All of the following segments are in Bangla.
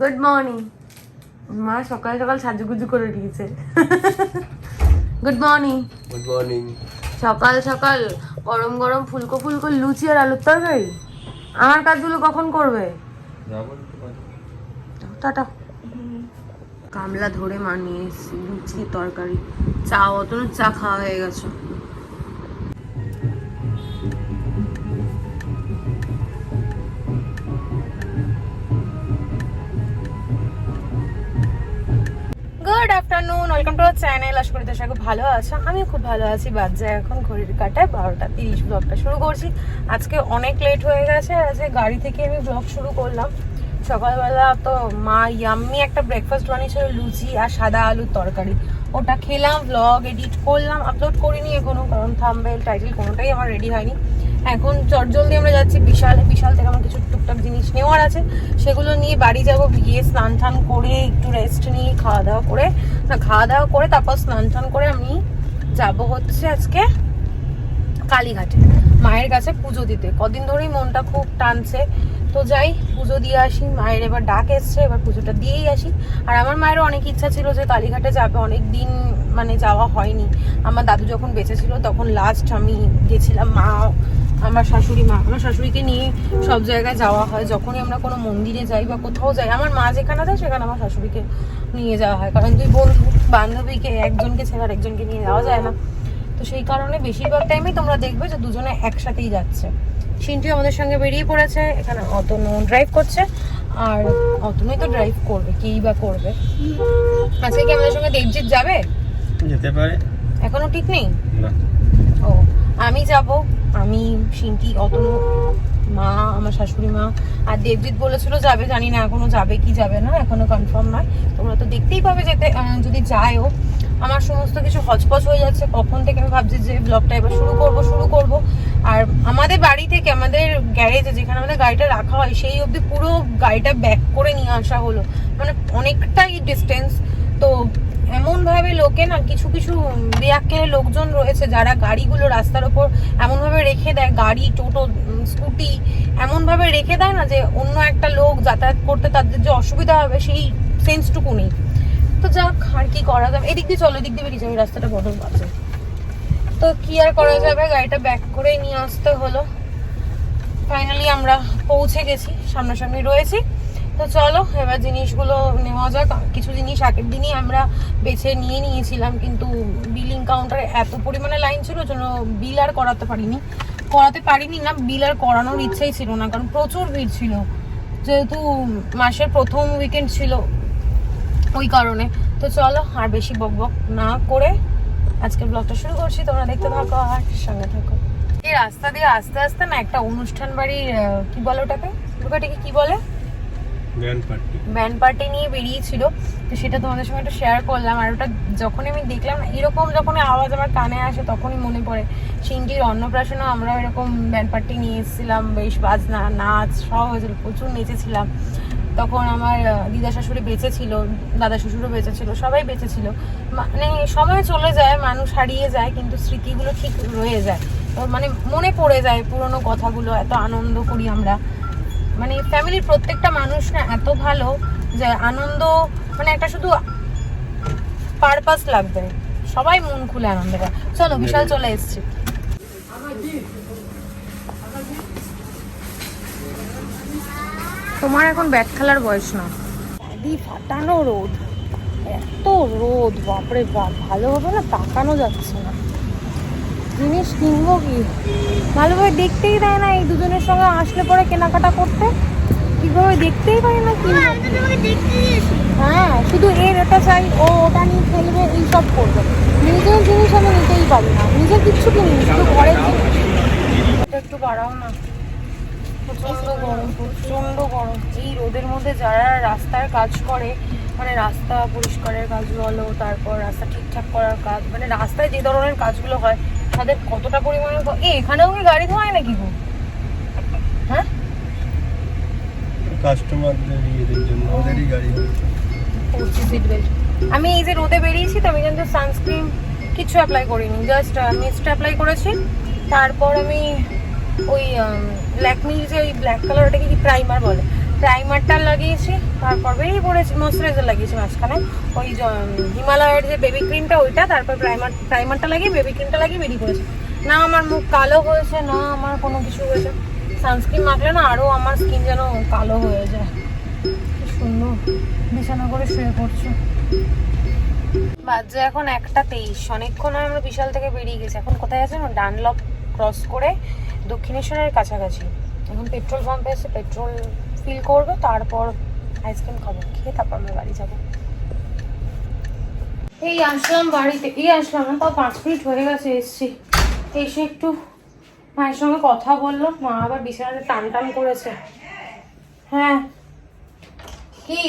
গুড মর্নিং মা সকাল সকাল সাজুগুজু করে দিয়েছে গুড মর্নিং গুড মর্নিং সকাল সকাল গরম গরম ফুলকো ফুলকো লুচি আর আলুর তরকারি। আমার কাজগুলো কখন করবে? টাটা। কামলা ধরে মা নিয়ে এসেছি লুচি তরকারি। চা অত চা খাওয়া হয়ে গেছে। Good afternoon welcome to our channel আশা করি খুব ভালো আছো। আমিও খুব ভালো আছি। বাজে এখন ঘড়ির কাটায় বারোটা তিরিশ। ব্লগটা শুরু করছি। আজকে অনেক লেট হয়ে গেছে। আজকে গাড়ি থেকে আমি ব্লগ শুরু করলাম। সকালবেলা তো মা ইয়াম্মি একটা ব্রেকফাস্ট বানিয়েছিল, লুচি আর সাদা আলুর তরকারি। ওটা খেলাম ব্লগ এডিট করলাম আপলোড করিনি এখনও, কারণ থাম্বেল টাইটেল কোনোটাই আমার রেডি হয়নি। এখন চটজলদি আমরা যাচ্ছি বিশাল বিশাল থেকে আমার কিছু টুকটাক জিনিস নেওয়ার আছে। সেগুলো নিয়ে বাড়ি যাব, গিয়ে স্নান টান করে একটু রেস্ট নিয়ে খাওয়া দাওয়া করে। না, খাওয়া দাওয়া করে তারপর স্নান টান করে আমি যাব হচ্ছে আজকে কালীঘাটে, মায়ের কাছে পুজো দিতে। কদিন ধরেই মনটা খুব টানছে। তো যাই, পুজো দিয়ে আসি, মায়ের এবার ডাক এসছে, এবার পুজোটা দিয়েই আসি। আর আমার মায়েরও অনেক ইচ্ছা ছিল যে কালীঘাটে যাবে, অনেক দিন মানে যাওয়া হয়নি। আমার দাদু যখন বেঁচে ছিল, তখন লাস্ট আমি গেছিলাম মা আমার শাশুড়ি মা আমার শাশুড়িকে নিয়ে সব জায়গায় যাওয়া হয়। যখনই আমরা কোনো মন্দিরে যাই বা কোথাও যাই আমার মা যেখানে যায় সেখানে আমার শাশুড়িকে নিয়ে যাওয়া হয়। কারণ দুই বন্ধু বান্ধবীকে একজনকে ছেড়ে একজনকে নিয়ে যাওয়া যায় না। তো সেই কারণে বেশিরভাগ টাইমেই তোমরা দেখবে যে দুজনে একসাথেই যাচ্ছে। সিনটি আমাদের সঙ্গে বেরিয়ে পড়েছে এখানে অতনু ড্রাইভ করছে আর অতনুই তো ড্রাইভ করবে কেই বা করবে? আজকে কি আমাদের সঙ্গে দেবজিৎ যাবে? যেতে পারে। এখনও ঠিক নেই? না। ও। আমি যাব, আমি সিনটি অতনু, মা, আমার শাশুড়ি মা আর দেবজিৎ বলেছিল যাবে, জানি না এখনও যাবে কি যাবে না, এখনও কনফার্ম নয়। তোমরা তো দেখতেই পাবে যেতে যদি যায়ও, আমার সমস্ত কিছু হচপচ হয়ে যাচ্ছে, কখন থেকে আমি ভাবছি যে ব্লগটা এবার শুরু করব শুরু করব। আর আমাদের বাড়ি থেকে, আমাদের গ্যারেজে যেখানে আমাদের গাড়িটা রাখা হয়, সেই অবধি পুরো গাড়িটা ব্যাক করে নিয়ে আসা হলো। মানে অনেকটাই ডিস্টেন্স তো এমন ভাবে লোকে না, কিছু কিছু বেয়াক্কেলে লোকজন রয়েছে যারা গাড়িগুলো রাস্তার ওপর এমন ভাবে রেখে দেয়, গাড়ি, টোটো স্কুটি এমন ভাবে রেখে দেয় না যে অন্য একটা লোক যাতায়াত করতে তাদের যে অসুবিধা হবে সেই সেন্সটুকু নেই। তো যাক, আর কি করা যাবে? এদিক দিয়ে চলো, এদিক দিয়ে বেরিয়ে যাবে রাস্তাটা বদল আছে তো কি আর করা যাবে? গাড়িটা ব্যাক করে নিয়ে আসতে হলো। ফাইনালি আমরা পৌঁছে গেছি, সামনাসামনি রয়েছি। তো চলো, এবার জিনিসগুলো নেওয়া যাক। কিছু জিনিস আগের দিনই আমরা বেছে নিয়ে নিয়েছিলাম, কিন্তু বিলিং কাউন্টারে এত পরিমাণে লাইন ছিল জন্য বিল আর করাতে পারিনি। করাতে পারিনি না বিল আর করানোর ইচ্ছাই ছিল না, কারণ প্রচুর ভিড় ছিল। যেহেতু মাসের প্রথম উইকেন্ড ছিল ওই কারণে। তো চলো, আর বেশি বক বক না করে আজকে ব্লগটা শুরু করছি। তোমরা দেখতে থাকো আর সঙ্গে থাকো। এই রাস্তা দিয়ে আস্তে আস্তে না একটা অনুষ্ঠান বাড়ির কি বলে ওটাকে? ওটাকে কি বলে? ব্যান্ড পার্টি নিয়ে বেরিয়েছিল। তো সেটা তোমাদের সঙ্গে একটু শেয়ার করলাম। আর ওটা যখনই আমি দেখলাম, এরকম যখন আওয়াজ আমার কানে আসে, তখনই মনে পড়ে। সিংটির অন্নপ্রাশনেও আমরা এরকম ব্যান্ড পার্টি নিয়ে এসেছিলাম। বেশ বাজনা, নাচ, সব হয়েছিল। প্রচুর নেচেছিলাম। তখন আমার দিদা শাশুড়ি বেঁচে ছিল দাদা শ্বশুরও বেঁচে ছিল সবাই বেঁচে ছিল মানে সময় চলে যায়, মানুষ হারিয়ে যায়, কিন্তু স্মৃতিগুলো ঠিক রয়ে যায়। তো মানে মনে পড়ে যায় পুরোনো কথাগুলো, এত আনন্দ করি আমরা। মানে ফ্যামিলির প্রত্যেকটা মানুষ না এত ভালো যে আনন্দ মানে একটা শুধু পারপাস লাগবে। সবাই মন খুলে আনন্দ করে। চলো, বিশাল চলে এসছে। তোমার এখন ব্যাট খেলার বয়স না। দাদি ফাটানো রোদ। এত রোদ, বাপরে বাপ, ভালোভাবে না তাকানো যাচ্ছে না। জিনিস কিনবো কি? ভালোভাবে দেখতেই দেয় না এই দুজনের সঙ্গে আসলে পরে কেনাকাটা করতে। কীভাবে দেখতেই পারি না কি? হ্যাঁ শুধু এর এটা চাই ও ওটা নিয়ে খেলবে এই সব করবে। নিজের জিনিস আমি নিতেই পারি না। নিজের কিচ্ছু কিনি শুধু ঘরের জিনিস। এটা একটু বাড়াও না। প্রচণ্ড গরম প্রচণ্ড গরম। এই রোদের মধ্যে যারা রাস্তার কাজ করে মানে রাস্তা পরিষ্কারের কাজ বলো তারপর রাস্তা ঠিকঠাক করার কাজ মানে রাস্তায় যে ধরনের কাজগুলো হয় তাদের কতটা পরিমাণে গ- এ এখানেও কি গাড়ি ধোয়ায় নাকি গো? হ্যাঁ? কাস্টমারদের ইয়েদের জন্য ওদেরই গাড়ি সিট বেল্ট আমি এই যে রোদে বেরিয়েছি তো আমি কিন্তু সানস্ক্রিন কিছু অ্যাপ্লাই করিনি। জাস্ট মিস্ট অ্যাপ্লাই করেছি। তারপর আমি ওই ল্যাকমির যে ওই ব্ল্যাক কালার ওটাকে কি প্রাইমার বলে? প্রাইমারটা লাগিয়েছি, তারপর বেরিয়ে পড়েছি ময়শ্চারাইজার লাগিয়েছি মাঝখানে। ওই হিমালয়ের যে বেবি ক্রিমটা ওইটা, তারপর প্রাইমার প্রাইমারটা লাগিয়ে বেবি ক্রিমটা লাগিয়ে বেরিয়ে পড়েছি। না, আমার মুখ কালো হয়েছে, না, আমার কোনো কিছু হয়েছে। সানস্ক্রিন মাখলে না আরও আমার স্কিন যেন কালো হয়ে যায়। কি বিছানা করে শুয়ে পড়ছো। বাজে এখন একটা তেইশ, অনেকক্ষণ আমরা বিশাল থেকে বেরিয়ে গেছি। এখন কোথায় আছে? ডানলপ ক্রস করে দক্ষিণেশ্বরের কাছাকাছি। এখন পেট্রোল পাম্পে এসে পেট্রোল ফিল করব তারপর আইসক্রিম খাব খেয়ে তারপর আমরা বাড়ি যাব। এই আসলাম বাড়িতে এই আসলাম না তাও পাঁচ মিনিট হয়ে গেছে এসছি। এসে একটু মায়ের সঙ্গে কথা বলল মা আবার বিছানাতে টান টান করেছে। হ্যাঁ। কি?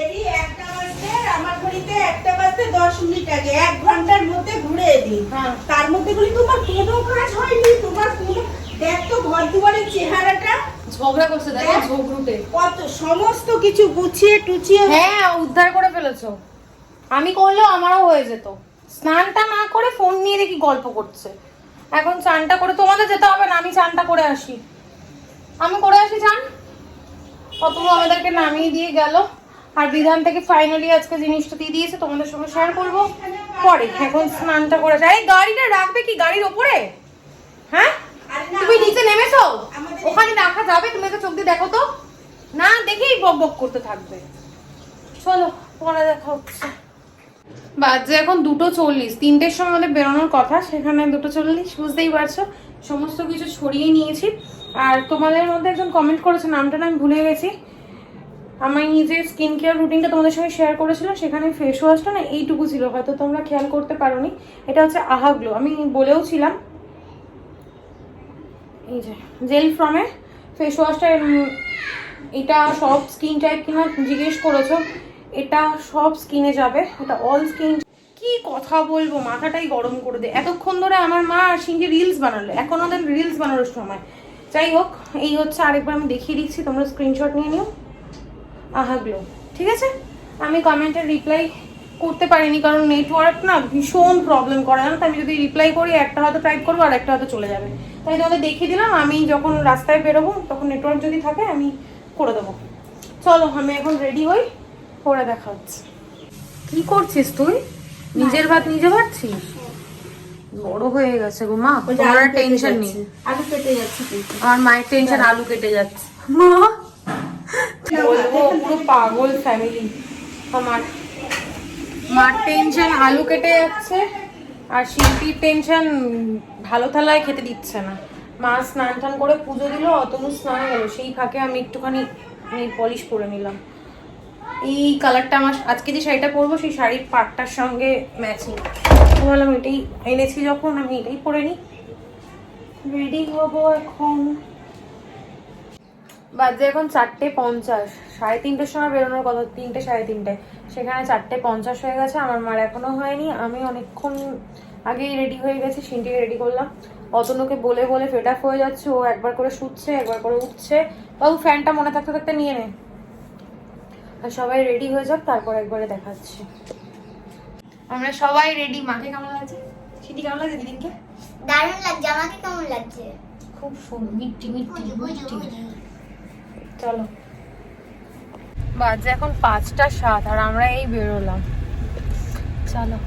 এরই একটা বাজতে আমার ঘড়িতে একটা বাজতে দশ মিনিট আগে এক ঘণ্টার মধ্যে ঘুরে এলি। হ্যাঁ। তার মধ্যে বলি তোমার কোনো কাজ হয়নি? তোমার কোনো দেখ তো ঘর দুয়ারের চেহারাটা ঝগড়া করছে দেখো ঝগড়ুটে। কত সমস্ত কিছু গুছিয়ে টুচিয়ে হ্যাঁ উদ্ধার করে ফেলেছো। আমি করলেও আমারও হয়ে যেত। স্নানটা না করে ফোন নিয়ে দেখি গল্প করছে। এখন চানটা করে তোমাদের যেতে হবে না আমি চানটা করে আসি। আমি করে আসি চান? অতগুলো আমাদেরকে নামিয়ে দিয়ে গেল। আর বিধান থেকে ফাইনালি আজকে জিনিসটা দিয়ে দিয়েছে তোমাদের সঙ্গে শেয়ার করব। পরে এখন স্নানটা করে যাই গাড়িটা রাখবে কি? গাড়ির ওপরে? হ্যাঁ? তুমি নিচে নেমেছো? ওখানে রাখা যাবে তুমি একটা চোখ দিয়ে দেখো তো। না দেখেই বক বক করতে থাকবে। চলো পরে দেখা হচ্ছে। বাজে এখন দুটো চল্লিশ। তিনটের সময় আমাদের বেরোনোর কথা সেখানে দুটো চল্লিশ বুঝতেই পারছ? সমস্ত কিছু ছড়িয়ে নিয়েছি। আর তোমাদের মধ্যে একজন কমেন্ট করেছে নামটা না আমি ভুলে গেছি। আমার নিজের স্কিন কেয়ার রুটিনটা তোমাদের সঙ্গে শেয়ার করেছিলাম সেখানে ফেস ওয়াশটা না এইটুকু ছিল হয়তো তোমরা খেয়াল করতে পারোনি। এটা হচ্ছে আহাগ্লো আমি বলেও ছিলাম এই যে জেল ফ্রমে ফেস ওয়াশটা এটা সব স্কিন টাইপ কিনা জিজ্ঞেস করেছ, এটা সব স্কিনে যাবে, এটা অল স্কিন কি কথা বলব, মাথাটাই গরম করে দে। এতক্ষণ ধরে আমার মা আর সিংহে রিলস বানালো, এখন ওদের রিলস বানানোর সময়। যাই হোক, এই হচ্ছে আরেকবার আমি দেখিয়ে দিচ্ছি, তোমরা স্ক্রিনশট নিয়ে নিও। আহাগ্লো ঠিক আছে? আমি কমেন্টের রিপ্লাই করতে পারিনি, কারণ নেটওয়ার্ক না ভীষণ প্রবলেম করে। না আমি যদি রিপ্লাই করি, একটা হয়তো টাইপ করব আর একটা হয়তো চলে যাবে। তাই তোমাদের দেখিয়ে দিলাম আমি যখন রাস্তায় বেরোবো তখন নেটওয়ার্ক যদি থাকে আমি করে দেবো। চলো আমি এখন রেডি হই পরে দেখা হচ্ছে। কি করছিস তুই? নিজের ভাত নিজে ভাবছিস বড় হয়ে গেছে গো মা তোমার টেনশন নেই। আলু কেটে যাচ্ছি আমার মায়ের টেনশন আলু কেটে যাচ্ছে। মা! বলব পুরো পাগল ফ্যামিলি আমার মার টেনশন আলু কেটে যাচ্ছে আর শিল্পীর টেনশন ভালো থালায় খেতে দিচ্ছে না। মা স্নান টান করে পুজো দিল, অতনু স্নান গেল সেই ফাঁকে আমি একটুখানি নেল পলিশ করে নিলাম। এই কালারটা আমার, আজকে যে শাড়িটা পরবো সেই শাড়ির পাটটার সঙ্গে ম্যাচিং ভাবলাম এটাই এনেছি যখন, আমি এটাই পরে নিই। রেডি হব এখন। বাজে এখন চারটে পঞ্চাশ। সাড়ে তিনটের সময় বেরোনোর কথা, তিনটে, সাড়ে তিনটে। সেখানে চারটে পঞ্চাশ হয়ে গেছে, আমার মার এখনও হয়নি। আমি অনেকক্ষণ আগেই রেডি হয়ে গেছে সিনটিকে রেডি করলাম। অতনুকে বলে বলে ফেড আপ হয়ে যাচ্ছে ও একবার করে শুচ্ছে একবার করে উঠছে। বাবু ফ্যানটা মনে থাকতে থাকতে নিয়ে নে। আর সবাই রেডি হয়ে যাক তারপর একবারে দেখাচ্ছি। আমরা সবাই রেডি মাকে কেমন লাগছে? সিটি কেমন লাগছে দিদিনকে দারুণ লাগছে আমাকে কেমন লাগছে? খুব সুন্দর মিট্টি মিট্টি বুঝি। চলো। বাজে এখন পাঁচটা সাত আর আমরা এই বেরোলাম। চলো।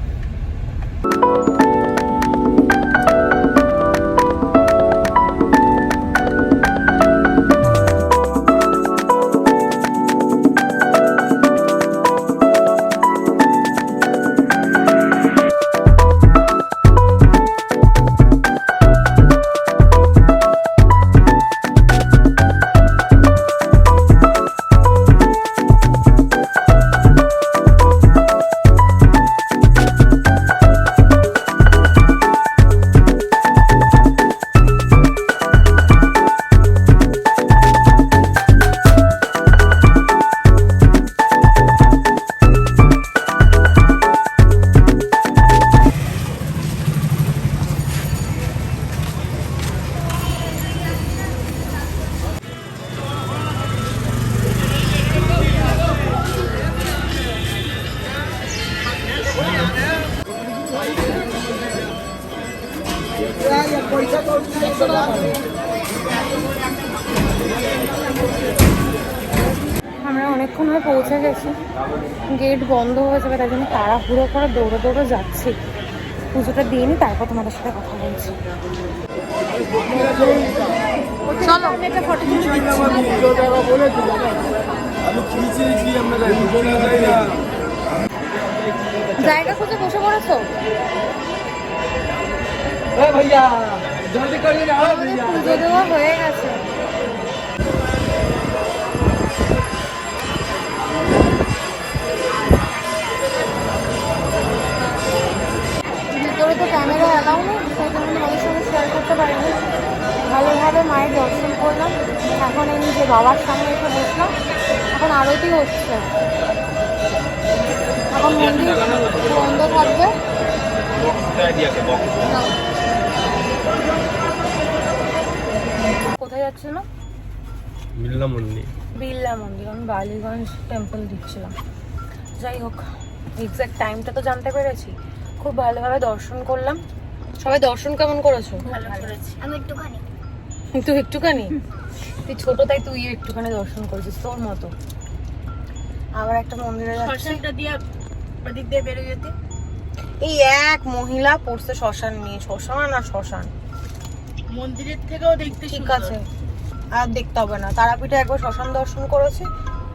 গেট বন্ধ হয়ে যাবে তাই জন্য তাড়াহুড়ো করে দৌড়ে দৌড়ে যাচ্ছি। পুজোটা দিয়ে নি তারপর তোমাদের সাথে কথা বলছি। চলো। আমি একটা ফটো জায়গা খুঁজে বসে পড়েছো? পুজো দেওয়া হয়ে গেছে। ভালোভাবে মায়ের দর্শন করলাম। এখন এই যে বাবার সামনে এসে বসলাম। এখন আরতি হচ্ছে। এখন মন্দির বন্ধ থাকবে। কোথায় যাচ্ছে না বিড়লা মন্দির। বিড়লা মন্দির। আমি বালিগঞ্জ টেম্পল দিচ্ছিলাম। যাই হোক এক্সাক্ট টাইমটা তো জানতে পেরেছি। খুব ভালোভাবে দর্শন করলাম। সবাই দর্শন কেমন করেছ? ভালো করেছি। আমি একটুখানি। তুই একটুখানি। তুই ছোট তাই তুই একটুখানি দর্শন করেছিস তোর মতো। আবার একটা মন্দিরে যাচ্ছি। শ্মশানটা দিয়ে ওদিক দিয়ে বেরো যেতে এই এক মহিলা পড়ছে শ্মশান নিয়ে শ্মশান আর শ্মশান। মন্দিরের থেকেও দেখতে ঠিক আছে আর দেখতে হবে না। তারাপীঠে একবার শ্মশান দর্শন করেছি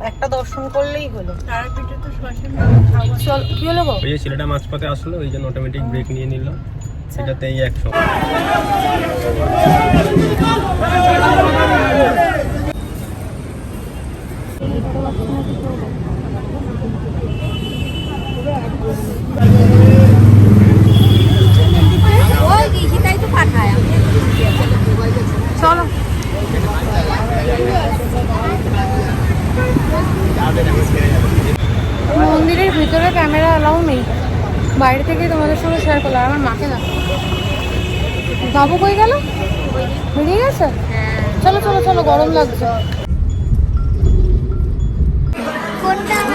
একটা দর্শন করলেই হলো। তারাপীঠে তো শ্মশান চল কি হলো গো ওই ছেলেটা মাঝপথে আসলো ওই জন্য অটোমেটিক ব্রেক নিয়ে নিল। সেটাতেই একশো। ওই গেছি তাই তো পাঠায় চলো। মন্দিরের ভিতরে ক্যামেরা অ্যালাউ নেই। বাইরে থেকে তোমাদের সঙ্গে শেয়ার করলাম। আমার মাকে না। বাবু কই গেল? বেরিয়ে গেছে? চলো চলো চলো, গরম লাগছে।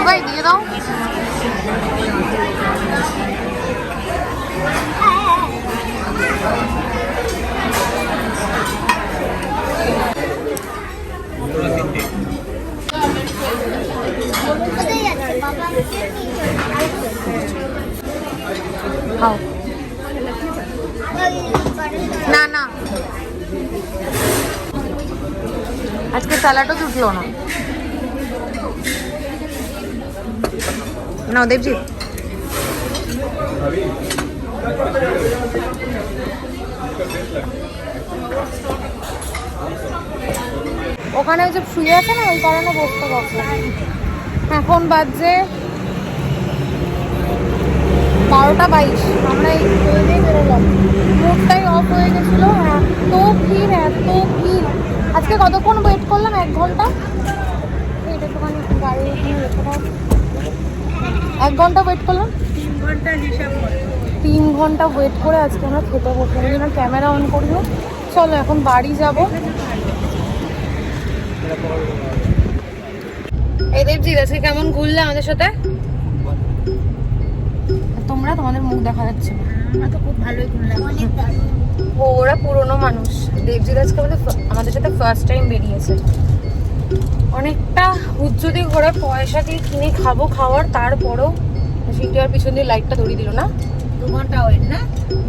ভাই, দিয়ে দাও। কোথায় যাচ্ছে বাবা খাও। না না। আজকে স্যালাডও জুটলো না। না দেবজি ওখানে যে শুয়ে আছে না, ওই কারণে বসতে পারছে এখন বাজছে বারোটা বাইশ। আমরা এই ট্রেনে বেরোলাম মুডটাই অফ হয়ে গেছিল। এত ভিড় এত ভিড়। আজকে কতক্ষণ ওয়েট করলাম? এক ঘণ্টা? এটা একটুখানি গাড়ি এক ঘণ্টা ওয়েট করলাম? তিন ঘণ্টা হিসাব তিন ঘণ্টা ওয়েট করে আজকে আমরা খেতে বসলাম। এই ক্যামেরা অন করিও চলো এখন বাড়ি যাব। এই দেবজিৎ আজকে কেমন ঘুরলে আমাদের সাথে? তোমরা তোমাদের মুখ দেখা যাচ্ছে না। তো খুব ভালোই ঘুরলাম ও ওরা পুরোনো মানুষ। দেবজিৎ আজকে বলে আমাদের সাথে ফার্স্ট টাইম বেরিয়েছে। অনেকটা উজ্জ্বলি ঘোরা পয়সা দিয়ে কিনে খাব খাওয়ার তারপরও তারপরেও সিটিআর পিছন দিয়ে লাইটটা ধরিয়ে দিল না। দু ঘণ্টা ওয়েট না?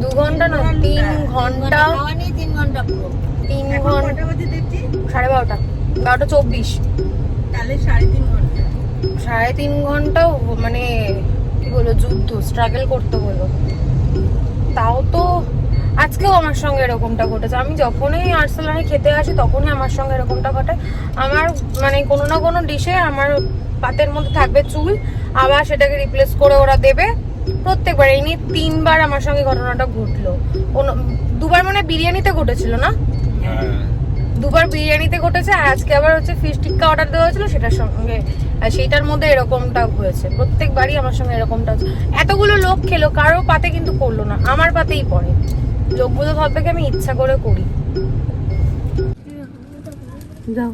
দু ঘণ্টা না তিন ঘণ্টা। তিন ঘণ্টা তিন ঘণ্টা। সাড়ে বারোটা। বারোটা চব্বিশ। তাহলে সাড়ে তিন ঘণ্টা। সাড়ে তিন ঘন্টাও মানে বলব যুদ্ধ স্ট্রাগল করতে হলো তাও তো আজকেও আমার সঙ্গে এরকমটা ঘটেছে। আমি যখনই আর্সেলানে খেতে আসি, তখনই আমার সঙ্গে এরকমটা ঘটে। আমার মানে কোনো না কোনো ডিশে আমার পাতের মধ্যে থাকবে চুল, আবার সেটাকে রিপ্লেস করে ওরা দেবে। প্রত্যেকবার, এই নিয়ে তিনবার আমার সঙ্গে ঘটনাটা ঘটলো। দুবার মানে বিরিয়ানিতে ঘটেছিল না? হ্যাঁ। দুবার বিরিয়ানিতে ঘটেছে আর আজকে আবার হচ্ছে ফিশ টিক্কা অর্ডার দেওয়া হয়েছিল সেটার সঙ্গে সেইটার মধ্যে এরকমটা হয়েছে। প্রত্যেকবারই আমার সঙ্গে এরকমটা হচ্ছে। এতগুলো লোক খেলো কারও পাতে কিন্তু পড়ল না আমার পাতেই পড়ে। লোকগুলো ভাববে কি আমি ইচ্ছা করে করি। যাও।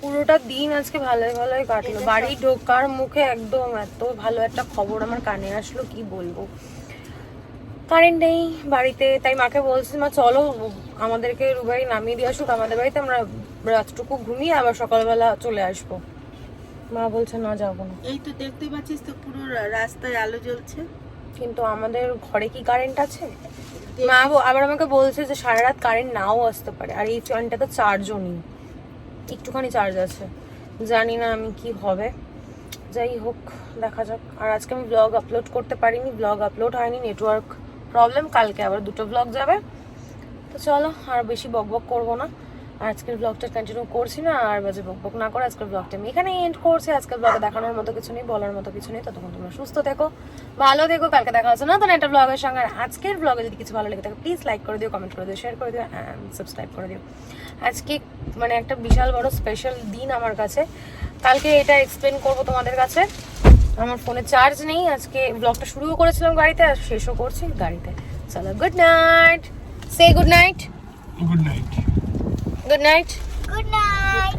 পুরোটা দিন আজকে ভালোই ভালোই কাটলো। বাড়ি ঢোকার মুখে একদম এত ভালো একটা খবর আমার কানে আসলো কি বলব? কারেন্ট নেই বাড়িতে তাই মাকে বলছি মা চলো আমাদেরকে রুবাই নামিয়ে দিয়ে আসুক আমাদের বাড়িতে আমরা রাতটুকু ঘুমিয়ে আবার সকালবেলা চলে আসব। মা বলছে না যাব না। এই তো দেখতে পাচ্ছিস তো পুরো রাস্তায় আলো জ্বলছে। কিন্তু আমাদের ঘরে কি কারেন্ট আছে? মা আবার আমাকে বলছে যে সারা রাত কারেন্ট নাও আসতে পারে আর এই ফ্যানটাতে চার্জও নেই। একটুখানি চার্জ আছে। জানি না আমি কি হবে। যাই হোক দেখা যাক। আর আজকে আমি ব্লগ আপলোড করতে পারিনি ব্লগ আপলোড হয়নি নেটওয়ার্ক প্রবলেম কালকে আবার দুটো ব্লগ যাবে। তো চলো, আর বেশি বক বক করব না। আর আজকের ব্লগটা কন্টিনিউ করছি না, আর বাজে বক বক না করে আজকের ব্লগটা আমি এখানেই এন্ড করছি। আজকের ব্লগে দেখানোর মতো কিছু নেই, বলার মতো কিছু নেই। ততক্ষণ তোমরা সুস্থ থেকো, ভালো থেকো। কালকে দেখা হচ্ছে না তো একটা ব্লগের সঙ্গে। আর আজকের ব্লগে যদি কিছু ভালো লেগে থাকে প্লিজ লাইক করে দিও কমেন্ট করে দিও শেয়ার করে দিও সাবস্ক্রাইব করে দিও। আজকে মানে একটা বিশাল বড় স্পেশাল দিন আমার কাছে। কালকে এটা এক্সপ্লেন করব তোমাদের কাছে। আমার ফোনে চার্জ নেই আজকে ব্লগটা শুরুও করেছিলাম গাড়িতে আর শেষও করছি গাড়িতে। চলো গুড নাইট সে good night good night good night good night